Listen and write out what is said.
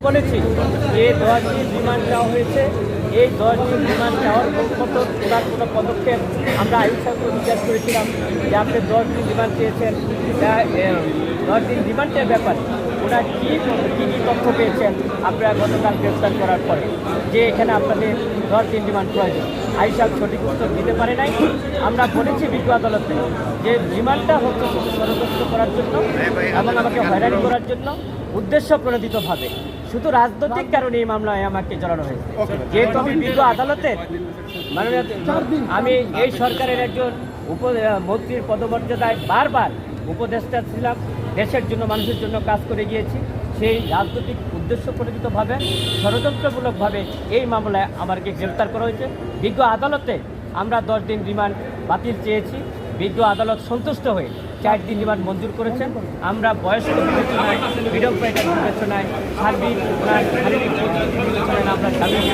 বলেছি যে দশ দিন রিমান্ড দেওয়া হয়েছে। এই দশ দিন রিমান্ড দেওয়ার মতো কোনো পদক্ষেপ আমরা আয়ুষ সাহেবকে জিজ্ঞাসা করেছিলাম যে আপনি দশ দিন রিমান্ড চেয়েছেন। তা, এ, দশ দিন রিমান্ডের ব্যাপারে ওনার কী কী কী তথ্য পেয়েছেন আপনারা গতকাল গ্রেফতার করার পরে? যে এখানে আপনাদের দশ দিন রিমান্ড প্রয়োজন। আয়ুষ সাহেব সঠিক উত্তর দিতে পারে নাই। আমরা বলেছি বিজ্ঞ আদালতে যে রিমান্ডটা হচ্ছে ষড়যন্ত্র করার জন্য এবং আমাকে হয়রানি করার জন্য উদ্দেশ্য প্রণোদিতভাবে। শুধু রাজনৈতিক কারণে এই মামলায় আমাকে জড়ানো হয়েছে। যেহেতু আমি বিজ্ঞ মাননীয় আমি এই সরকারের একজন উপ মন্ত্রীর পদমর্যাদায় বারবার উপদেষ্টা ছিলাম। দেশের জন্য মানুষের জন্য কাজ করে গিয়েছি। সেই রাজনৈতিক উদ্দেশ্য প্রণোদিতভাবে ষড়যন্ত্রমূলকভাবে এই মামলায় আমাকে গ্রেফতার করা হয়েছে। বিজ্ঞ আদালতে আমরা দশ দিন রিমান্ড বাতিল চেয়েছি। বিজ্ঞ আদালত সন্তুষ্ট হয়ে চার দিন রিমান্ড মঞ্জুর করেছেন আমরা বয়স্ক বিবেচনায় ফ্রিডম ফাইটার বিবেচনায়, সার্বিক বিবেচনায় আমরা জামিন।